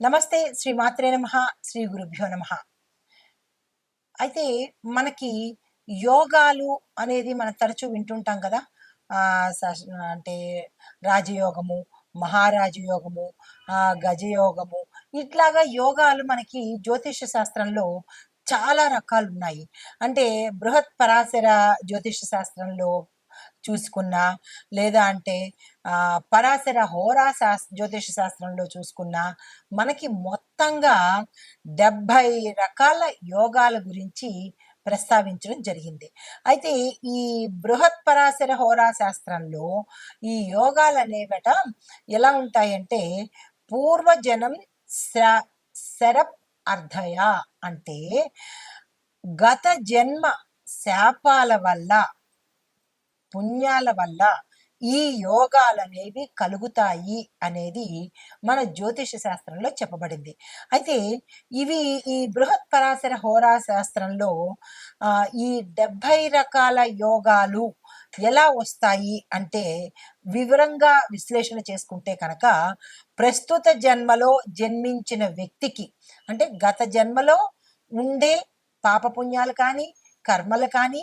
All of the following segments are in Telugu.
నమస్తే శ్రీ మాత్రే నమ శ్రీ గురుభ్యో నమ. అయితే మనకి యోగాలు అనేది మనం తరచూ వింటుంటాం కదా. అంటే రాజయోగము మహారాజయోగము గజయోగము ఇట్లాగా యోగాలు మనకి జ్యోతిష శాస్త్రంలో చాలా రకాలు ఉన్నాయి అంటే బృహత్ పరాశర జ్యోతిష శాస్త్రంలో చూసుకున్నా లేదా అంటే పరాశర హోరా శాస్ జ్యోతిష శాస్త్రంలో చూసుకున్నా మనకి మొత్తంగా డెబ్భై రకాల యోగాల గురించి ప్రస్తావించడం జరిగింది. అయితే ఈ బృహత్ పరాశర హోరా శాస్త్రంలో ఈ యోగాలు అనేవట ఎలా ఉంటాయంటే పూర్వజనం శ శరప్ అర్ధయ అంటే గత జన్మ శాపాల వల్ల పుణ్యాల వల్ల ఈ యోగాలు అనేవి కలుగుతాయి అనేది మన జ్యోతిష శాస్త్రంలో చెప్పబడింది. అయితే ఇవి ఈ బృహత్ పరాశర హోరా శాస్త్రంలో ఈ డెబ్భై రకాల యోగాలు ఎలా వస్తాయి అంటే వివరంగా విశ్లేషణ చేసుకుంటే కనుక ప్రస్తుత జన్మలో జన్మించిన వ్యక్తికి అంటే గత జన్మలో ఉండే పాపపుణ్యాలు కానీ కర్మలు కానీ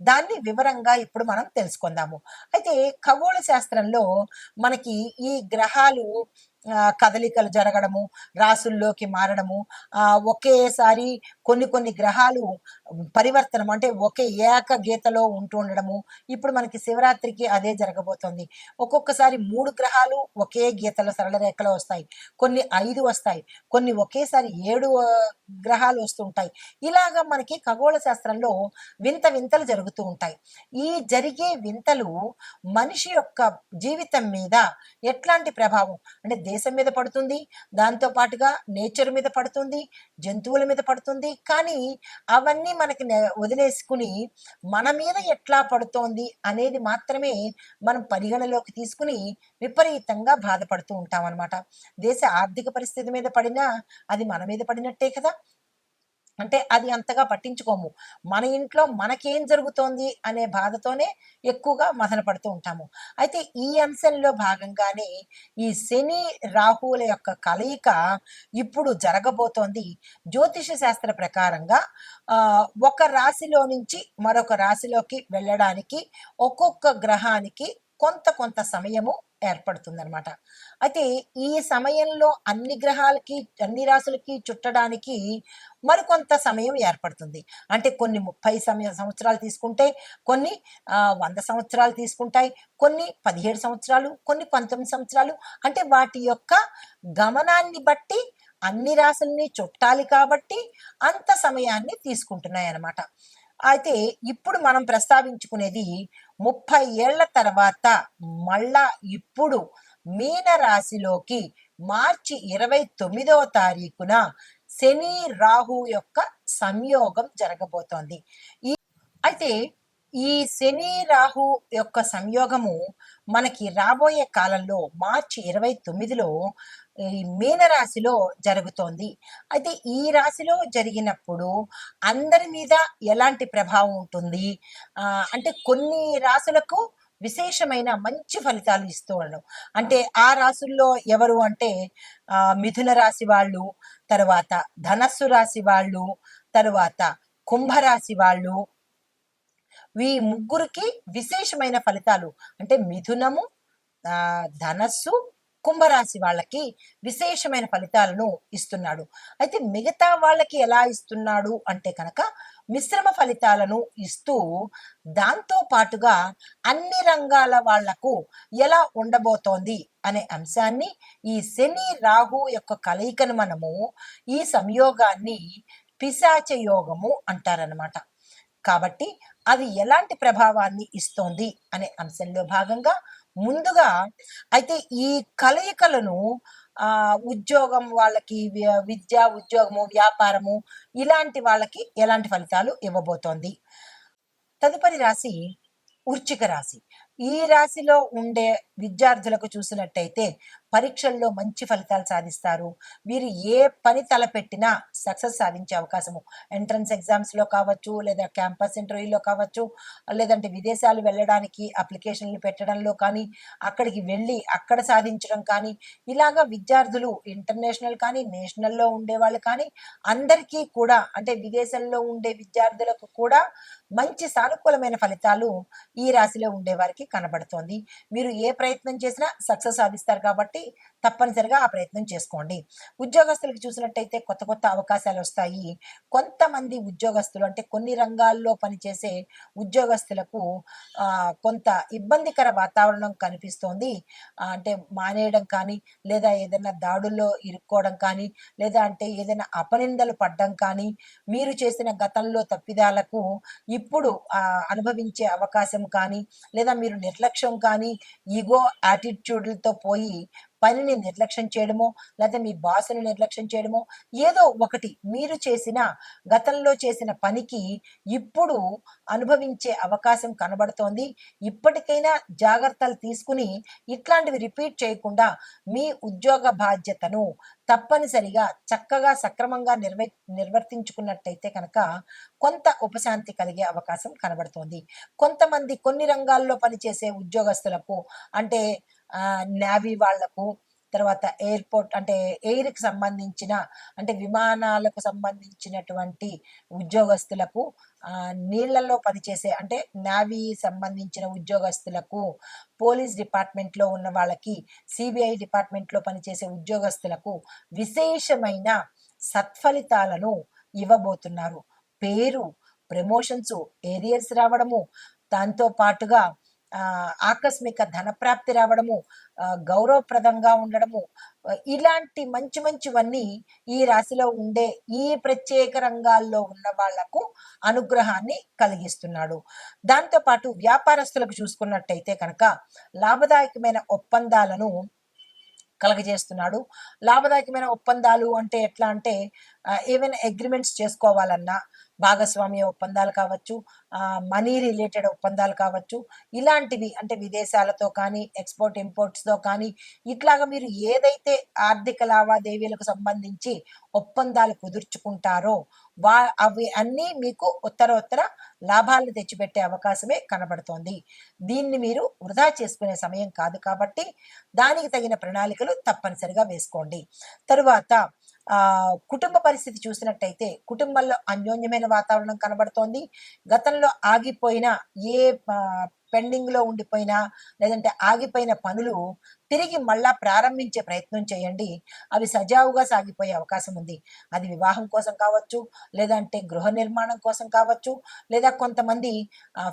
దాన్ని వివరంగా ఇప్పుడు మనం తెలుసుకుందాము. అయితే ఖగోళ శాస్త్రంలో మనకి ఈ గ్రహాలు కదలికలు జరగడము రాసుల్లోకి మారడము ఆ, ఒకేసారి కొన్ని కొన్ని గ్రహాలు పరివర్తనం అంటే ఒకే ఏక గీతలో ఉంటూ ఉండడము. ఇప్పుడు మనకి శివరాత్రికి అదే జరగబోతోంది. ఒక్కొక్కసారి మూడు గ్రహాలు ఒకే గీతలో సరళ రేఖలో వస్తాయి. కొన్ని ఐదు వస్తాయి. కొన్ని ఒకేసారి ఏడు గ్రహాలు వస్తుంటాయి ఇలాగా మనకి ఖగోళ శాస్త్రంలో వింత వింతలు జరుగుతూ ఉంటాయి. ఈ జరిగే వింతలు మనిషి యొక్క జీవితం మీద ఎట్లాంటి ప్రభావం? అంటే దేశం మీద పడుతుంది దాంతో పాటుగా నేచర్ మీద పడుతుంది జంతువుల మీద పడుతుంది. కానీ అవన్నీ మనకి వదిలేసుకుని మన మీద ఎట్లా పడుతోంది అనేది మాత్రమే మనం పరిగణలోకి తీసుకుని విపరీతంగా బాధపడుతూ ఉంటాం అనమాట దేశ ఆర్థిక పరిస్థితి మీద పడినా అది మన మీద పడినట్టే కదా. అంటే అది అంతగా పట్టించుకోము. మన ఇంట్లో మనకేం జరుగుతోంది అనే బాధతోనే ఎక్కువగా మదన పడుతూ ఉంటాము. అయితే ఈ అంశంలో భాగంగానే ఈ శని రాహువుల యొక్క కలయిక ఇప్పుడు జరగబోతోంది. జ్యోతిష శాస్త్ర ప్రకారంగా ఒక రాశిలో నుంచి మరొక రాశిలోకి వెళ్ళడానికి ఒక్కొక్క గ్రహానికి కొంత కొంత సమయము ఏర్పడుతుందన్నమాట. అయితే ఈ సమయంలో అన్ని గ్రహాలకి అన్ని రాశులకి చుట్టడానికి మరికొంత సమయం ఏర్పడుతుంది. అంటే కొన్ని ముప్పై సమయ సంవత్సరాలు తీసుకుంటే కొన్ని వంద సంవత్సరాలు తీసుకుంటాయి కొన్ని పదిహేడు సంవత్సరాలు కొన్ని పంతొమ్మిది సంవత్సరాలు. అంటే వాటి యొక్క గమనాన్ని బట్టి అన్ని రాశుల్ని చుట్టాలి కాబట్టి అంత సమయాన్ని తీసుకుంటున్నాయి అన్నమాట అయితే ఇప్పుడు మనం ప్రస్తావించుకునేది ముప్పై ఏళ్ళ తర్వాత మళ్ళా ఇప్పుడు మీన రాశిలోకి మార్చి ఇరవై తొమ్మిదవ తారీఖున శని రాహు యొక్క సంయోగం జరగబోతోంది. ఈ అయితే ఈ శని రాహు యొక్క సంయోగము మనకి రాబోయే కాలంలో మార్చి ఇరవై తొమ్మిదిలో మీనరాశిలో జరుగుతోంది. అయితే ఈ రాశిలో జరిగినప్పుడు అందరి మీద ఎలాంటి ప్రభావం ఉంటుంది? అంటే కొన్ని రాశులకు విశేషమైన మంచి ఫలితాలు ఇస్తూ ఉండడం. అంటే ఆ రాశుల్లో ఎవరు అంటే మిథున రాశి వాళ్ళు తర్వాత ధనస్సు రాశి వాళ్ళు తరువాత కుంభరాశి వాళ్ళు. ఈ ముగ్గురికి విశేషమైన ఫలితాలు అంటే మిథునము ధనస్సు కుంభరాశి వాళ్ళకి విశేషమైన ఫలితాలను ఇస్తున్నాడు. అయితే మిగతా వాళ్ళకి ఎలా ఇస్తున్నాడు అంటే కనుక మిశ్రమ ఫలితాలను ఇస్తూ దాంతో పాటుగా అన్ని రంగాల వాళ్ళకు ఎలా ఉండబోతోంది అనే అంశాన్ని ఈ శని రాహు యొక్క కలయికను మనము ఈ సంయోగాన్ని పిశాచ యోగము అంటారనమాట కాబట్టి అది ఎలాంటి ప్రభావాన్ని ఇస్తోంది అనే అంశంలో భాగంగా ముందుగా అయితే ఈ కలయికలను ఆ ఉద్యోగం వాళ్ళకి విద్య ఉద్యోగము వ్యాపారము ఇలాంటి వాళ్ళకి ఎలాంటి ఫలితాలు ఇవ్వబోతోంది? తదుపరి రాశి వృచ్చిక రాశి. ఈ రాశిలో ఉండే విద్యార్థులకు చూసినట్టయితే పరీక్షల్లో మంచి ఫలితాలు సాధిస్తారు. వీరు ఏ పని తలపెట్టినా సక్సెస్ సాధించే అవకాశము. ఎంట్రన్స్ ఎగ్జామ్స్లో కావచ్చు లేదా క్యాంపస్ ఇంటర్వ్యూలో కావచ్చు లేదంటే విదేశాలు వెళ్ళడానికి అప్లికేషన్లు పెట్టడంలో కానీ అక్కడికి వెళ్ళి అక్కడ సాధించడం కానీ ఇలాగా విద్యార్థులు ఇంటర్నేషనల్ కానీ నేషనల్లో ఉండే వాళ్ళు కానీ అందరికీ కూడా అంటే విదేశంలో ఉండే విద్యార్థులకు కూడా మంచి సానుకూలమైన ఫలితాలు ఈ రాశిలో ఉండేవారికి కనబడుతోంది. మీరు ఏ ప్రయత్నం చేసినా సక్సెస్ సాధిస్తారు కాబట్టి తప్పనిసరిగా ఆ ప్రయత్నం చేసుకోండి. ఉద్యోగస్తులకు చూసినట్టయితే కొత్త కొత్త అవకాశాలు వస్తాయి. కొంతమంది ఉద్యోగస్తులు అంటే కొన్ని రంగాల్లో పనిచేసే ఉద్యోగస్తులకు కొంత ఇబ్బందికర వాతావరణం కనిపిస్తోంది. అంటే మానేయడం కానీ లేదా ఏదైనా దాడుల్లో ఇరుక్కోవడం కానీ లేదా అంటే ఏదైనా అపనిందలు పడ్డం కానీ మీరు చేసిన గతంలో తప్పిదాలకు ఇప్పుడు అనుభవించే అవకాశం కానీ లేదా మీరు నిర్లక్ష్యం కానీ ఈగో యాటిట్యూడ్లతో పోయి పనిని నిర్లక్ష్యం చేయడమో లేదా మీ బాసుని నిర్లక్ష్యం చేయడమో ఏదో ఒకటి మీరు చేసిన గతంలో చేసిన పనికి ఇప్పుడు అనుభవించే అవకాశం కనబడుతోంది. ఇప్పటికైనా జాగ్రత్తలు తీసుకుని ఇట్లాంటివి రిపీట్ చేయకుండా మీ ఉద్యోగ బాధ్యతను తప్పనిసరిగా చక్కగా సక్రమంగా నిర్వ నిర్వర్తించుకున్నట్టయితే కనుక కొంత ఉపశాంతి కలిగే అవకాశం కనబడుతోంది. కొంతమంది కొన్ని రంగాల్లో పనిచేసే ఉద్యోగస్తులకు అంటే నావీ వాళ్ళకు తర్వాత ఎయిర్పోర్ట్ అంటే ఎయిర్కి సంబంధించిన అంటే విమానాలకు సంబంధించినటువంటి ఉద్యోగస్తులకు నీళ్ళలో పనిచేసే అంటే నావీ సంబంధించిన ఉద్యోగస్తులకు పోలీస్ డిపార్ట్మెంట్లో ఉన్న వాళ్ళకి సిబిఐ డిపార్ట్మెంట్లో పనిచేసే ఉద్యోగస్తులకు విశేషమైన సత్ఫలితాలను ఇవ్వబోతున్నారు. పేరు ప్రమోషన్స్ ఏరియర్స్ రావడము దాంతో పాటుగా ఆకస్మిక ధనప్రాప్తి రావడము గౌరవప్రదంగా ఉండడము ఇలాంటి మంచి మంచివన్నీ ఈ రాశిలో ఉండే ఈ ప్రత్యేక రంగాల్లో ఉన్న వాళ్ళకు అనుగ్రహాన్ని కలిగిస్తున్నాడు. దాంతోపాటు వ్యాపారస్తులకు చూసుకున్నట్టయితే కనుక లాభదాయకమైన ఒప్పందాలను కలగజేస్తున్నాడు. లాభదాయకమైన ఒప్పందాలు అంటే ఎట్లా అంటే ఆ, ఏవైనా అగ్రిమెంట్స్ చేసుకోవాలన్నా భాగస్వామ్య ఒప్పందాలు కావచ్చు మనీ రిలేటెడ్ ఒప్పందాలు కావచ్చు ఇలాంటివి అంటే విదేశాలతో కానీ ఎక్స్పోర్ట్ ఇంపోర్ట్స్తో కానీ ఇట్లాగా మీరు ఏదైతే ఆర్థిక లావాదేవీలకు సంబంధించి ఒప్పందాలు కుదుర్చుకుంటారో వా అవి అన్నీ మీకు ఉత్తర ఉత్తర లాభాలను తెచ్చిపెట్టే అవకాశమే కనబడుతోంది. దీన్ని మీరు వృధా చేసుకునే సమయం కాదు కాబట్టి దానికి తగిన ప్రణాళికలు తప్పనిసరిగా వేసుకోండి. తరువాత కుటుంబ పరిస్థితి చూసినట్టయితే కుటుంబంలో అన్యోన్యమైన వాతావరణం కనబడుతోంది. గతంలో ఆగిపోయిన ఏ పెండింగ్లో లేదంటే ఆగిపోయిన పనులు తిరిగి మళ్ళా ప్రారంభించే ప్రయత్నం చేయండి. అవి సజావుగా సాగిపోయే అవకాశం ఉంది. అది వివాహం కోసం కావచ్చు లేదంటే గృహ నిర్మాణం కోసం కావచ్చు లేదా కొంతమంది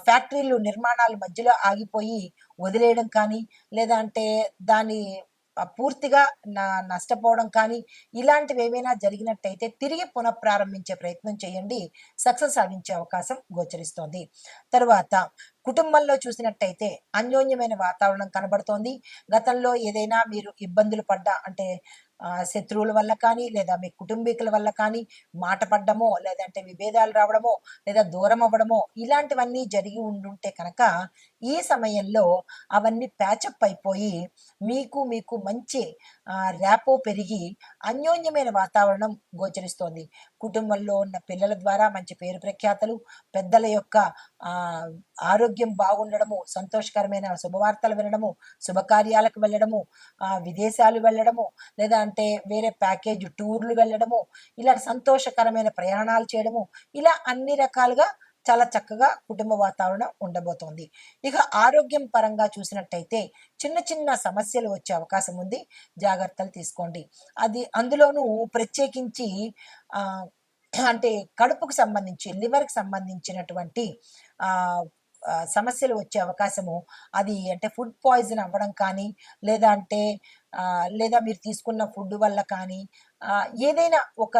ఫ్యాక్టరీలు నిర్మాణాలు మధ్యలో ఆగిపోయి వదిలేయడం కానీ లేదా అంటే దాని పూర్తిగా నా నష్టపోవడం కానీ ఇలాంటివి ఏమైనా జరిగినట్టయితే తిరిగి పునఃప్రారంభించే ప్రయత్నం చేయండి. సక్సెస్ సాధించే అవకాశం గోచరిస్తోంది. తరువాత కుటుంబంలో చూసినట్టయితే అన్యోన్యమైన వాతావరణం కనబడుతోంది. గతంలో ఏదైనా మీరు ఇబ్బందులు పడ్డా అంటే శత్రువుల వల్ల కానీ లేదా మీ కుటుంబీకుల వల్ల కానీ మాట పడ్డమో లేదంటే విభేదాలు రావడమో లేదా దూరం అవ్వడమో ఇలాంటివన్నీ జరిగి ఉండుంటే కనుక ఈ సమయంలో అవన్నీ ప్యాచప్ అయిపోయి మీకు మీకు మంచి ర్యాపో పెరిగి అన్యోన్యమైన వాతావరణం గోచరిస్తోంది. కుటుంబంలో ఉన్న పిల్లల ద్వారా మంచి పేరు ప్రఖ్యాతలు పెద్దల యొక్క ఆరోగ్యం బాగుండడము సంతోషకరమైన శుభవార్తలు వినడము శుభకార్యాలకు వెళ్ళడము విదేశాలు వెళ్ళడము లేదా అంటే వేరే ప్యాకేజ్ టూర్లు వెళ్ళడము ఇలా సంతోషకరమైన ప్రయాణాలు చేయడము ఇలా అన్ని రకాలుగా చాలా చక్కగా కుటుంబ వాతావరణం ఉండబోతోంది. ఇక ఆరోగ్యం పరంగా చూసినట్టయితే చిన్న చిన్న సమస్యలు వచ్చే అవకాశం ఉంది. జాగ్రత్తలు తీసుకోండి. అది అందులోనూ ప్రత్యేకించి అంటే కడుపుకు సంబంధించి లివర్కి సంబంధించినటువంటి సమస్యలు వచ్చే అవకాశము. అది అంటే ఫుడ్ పాయిజన్ అవ్వడం కానీ లేదా అంటే లేదా మీరు తీసుకున్న ఫుడ్ వల్ల కానీ ఏదైనా ఒక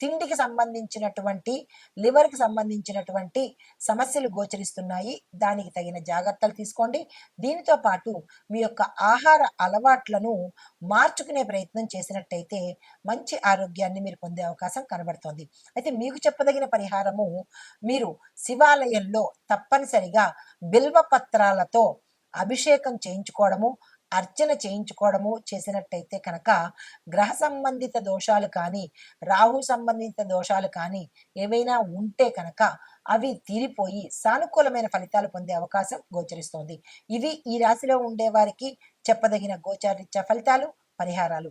తిండికి సంబంధించినటువంటి లివర్కి సంబంధించినటువంటి సమస్యలు గోచరిస్తున్నాయి. దానికి తగిన జాగ్రత్తలు తీసుకోండి. దీనితో పాటు మీ యొక్క ఆహార అలవాట్లను మార్చుకునే ప్రయత్నం చేసినట్టయితే మంచి ఆరోగ్యాన్ని మీరు పొందే అవకాశం కనబడుతోంది. అయితే మీకు చెప్పదగిన పరిహారము మీరు శివాలయంలో తప్పనిసరిగా బిల్వ పత్రాలతో అభిషేకం చేయించుకోవడము అర్చన చేయించుకోవడము చేసినట్టయితే కనుక గ్రహ సంబంధిత దోషాలు కానీ రాహు సంబంధిత దోషాలు కానీ ఏవైనా ఉంటే కనుక అవి తీరిపోయి సానుకూలమైన ఫలితాలు పొందే అవకాశం గోచరిస్తోంది. ఇవి ఈ రాశిలో ఉండే వారికి చెప్పదగిన గోచారిత్య ఫలితాలు పరిహారాలు.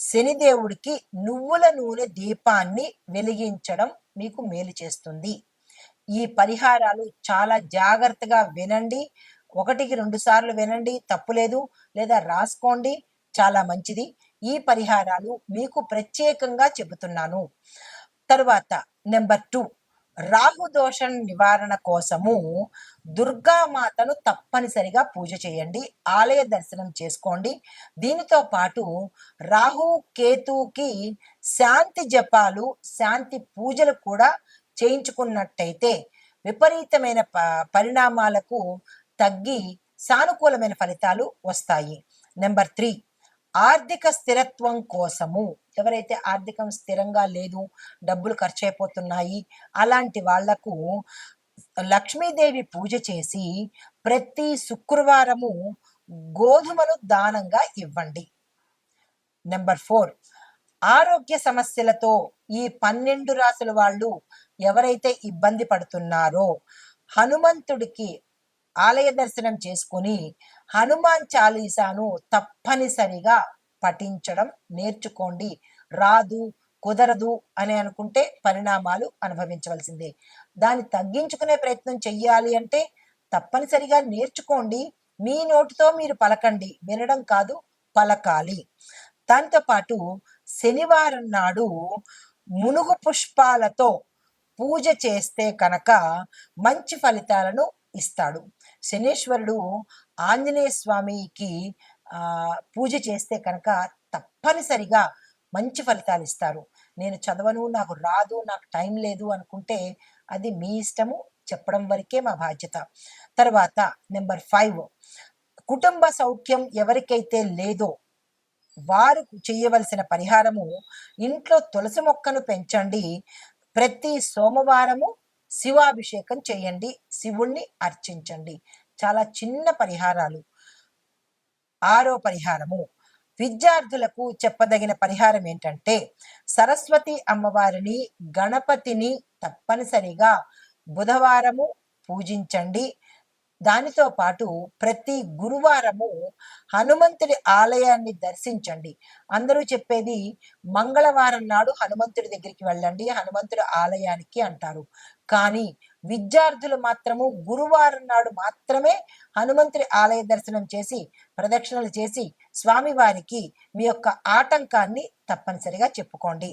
శనిదేవుడికి నువ్వుల నూనె దీపాన్ని వెలిగించడం మీకు మేలు చేస్తుంది. ఈ పరిహారాలు చాలా జాగ్రత్తగా వినండి. ఒకటికి రెండు సార్లు వినండి తప్పులేదు లేదా రాసుకోండి చాలా మంచిది. ఈ పరిహారాలు మీకు ప్రత్యేకంగా చెబుతున్నాను. తరువాత నెంబర్ టూ. రాహుదోషం నివారణ కోసము దుర్గామాతను తప్పనిసరిగా పూజ చేయండి ఆలయ దర్శనం చేసుకోండి. దీనితో పాటు రాహు కేతుకి శాంతి జపాలు శాంతి పూజలు కూడా చేయించుకున్నట్టయితే విపరీతమైన ప- పరిణామాలకు తగ్గి సానుకూలమైన ఫలితాలు వస్తాయి. Number three. ఆర్థిక స్థిరత్వం కోసము. ఎవరైతే ఆర్థికం స్థిరంగా లేదు డబ్బులు ఖర్చు అయిపోతున్నాయి అలాంటి వాళ్ళకు లక్ష్మీదేవి పూజ చేసి ప్రతి శుక్రవారము గోధుమను దానంగా ఇవ్వండి. Number four. ఆరోగ్య సమస్యలతో ఈ పన్నెండు రాసుల వాళ్ళు ఎవరైతే ఇబ్బంది పడుతున్నారో హనుమంతుడికి ఆలయ దర్శనం చేసుకుని హనుమాన్ చాలీసాను తప్పనిసరిగా పఠించడం నేర్చుకోండి. రాదు కుదరదు అని అనుకుంటే పరిణామాలు అనుభవించవలసిందే. దాన్ని తగ్గించుకునే ప్రయత్నం చెయ్యాలి అంటే తప్పనిసరిగా నేర్చుకోండి. మీ నోటితో మీరు పలకండి. వినడం కాదు పలకాలి. దాంతో పాటు శనివారం నాడు మునుగు పుష్పాలతో పూజ చేస్తే కనుక మంచి ఫలితాలను ఇస్తాడు. శనీశ్వరుడు ఆంజనేయ స్వామికి పూజ చేస్తే కనుక తప్పనిసరిగా మంచి ఫలితాలు ఇస్తారు. నేను చదవను నాకు రాదు నాకు టైం లేదు అనుకుంటే అది మీ ఇష్టము చెప్పడం వరకే మా బాధ్యత. తర్వాత నెంబర్ ఫైవ్ కుటుంబ సౌఖ్యం ఎవరికైతే లేదో వారు చేయవలసిన పరిహారము ఇంట్లో తులసి మొక్కను పెంచండి. ప్రతి సోమవారము శివాభిషేకం చేయండి శివుణ్ణి అర్చించండి. చాలా చిన్న పరిహారాలు. ఆరో పరిహారము. విద్యార్థులకు చెప్పదగిన పరిహారం ఏంటంటే సరస్వతి అమ్మవారిని గణపతిని తప్పనిసరిగా బుధవారము పూజించండి. దానితో పాటు ప్రతి గురువారము హనుమంతుడి ఆలయాన్ని దర్శించండి. అందరూ చెప్పేది మంగళవారం నాడు హనుమంతుడి దగ్గరికి వెళ్ళండి హనుమంతుడి ఆలయానికి అంటారు. కానీ విద్యార్థులు మాత్రము గురువారం నాడు మాత్రమే హనుమంతుడి ఆలయ దర్శనం చేసి ప్రదక్షిణలు చేసి స్వామివారికి మీ యొక్క ఆటంకాన్ని తప్పనిసరిగా చెప్పుకోండి.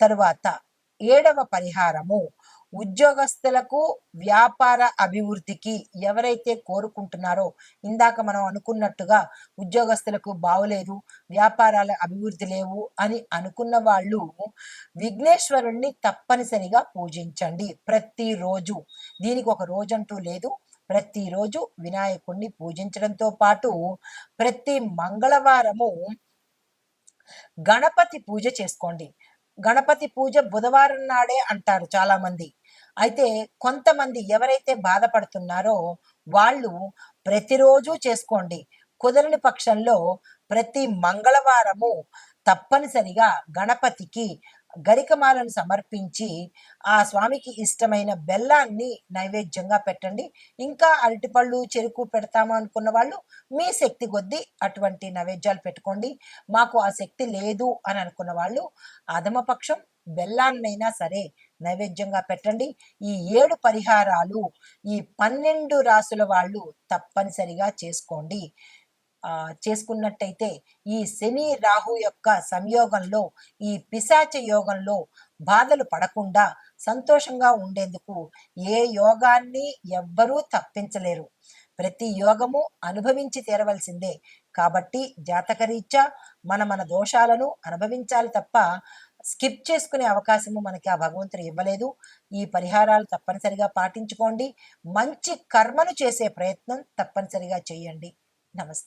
తరువాత ఏడవ పరిహారము. ఉద్యోగస్తులకు వ్యాపార అభివృద్ధికి ఎవరైతే కోరుకుంటున్నారో ఇందాక మనం అనుకున్నట్టుగా ఉద్యోగస్తులకు బాగులేదు వ్యాపారాల అభివృద్ధి లేవు అని అనుకున్న వాళ్ళు విఘ్నేశ్వరుణ్ణి తప్పనిసరిగా పూజించండి. ప్రతిరోజు దీనికి ఒక రోజంటూ లేదు. ప్రతిరోజు వినాయకుణ్ణి పూజించడంతో పాటు ప్రతి మంగళవారము గణపతి పూజ చేసుకోండి. గణపతి పూజ బుధవారం నాడే అంటారు చాలా మంది అయితే కొంతమంది ఎవరైతే బాధపడుతున్నారో వాళ్ళు ప్రతిరోజు చేసుకోండి. కుదరని పక్షంలో ప్రతి మంగళవారము తప్పనిసరిగా గణపతికి గరికమాలను సమర్పించి ఆ స్వామికి ఇష్టమైన బెల్లాన్ని నైవేద్యంగా పెట్టండి. ఇంకా అరటిపళ్ళు చెరుకు పెడతాము అనుకున్న వాళ్ళు మీ శక్తి కొద్దీ అటువంటి నైవేద్యాలు పెట్టుకోండి. మాకు ఆ శక్తి లేదు అని అనుకున్న వాళ్ళు ఆదమపక్షం బెల్లాన్నైనా సరే నైవేద్యంగా పెట్టండి. ఈ ఏడు పరిహారాలు ఈ పన్నెండు రాసుల వాళ్ళు తప్పనిసరిగా చేసుకోండి. చేసుకున్నట్టయితే ఈ శని రాహు యొక్క సంయోగంలో ఈ పిశాచ యోగంలో బాధలు పడకుండా సంతోషంగా ఉండేందుకు ఏ యోగాన్ని ఎవ్వరూ తప్పించలేరు. ప్రతి యోగము అనుభవించి తీరవలసిందే. కాబట్టి జాతకరీత్యా మన మన దోషాలను అనుభవించాలి తప్ప స్కిప్ చేసుకునే అవకాశము మనకి ఆ భగవంతుడు ఇవ్వలేదు. ఈ పరిహారాలు తప్పనిసరిగా పాటించుకోండి. మంచి కర్మను చేసే ప్రయత్నం తప్పనిసరిగా చేయండి. నమస్తే.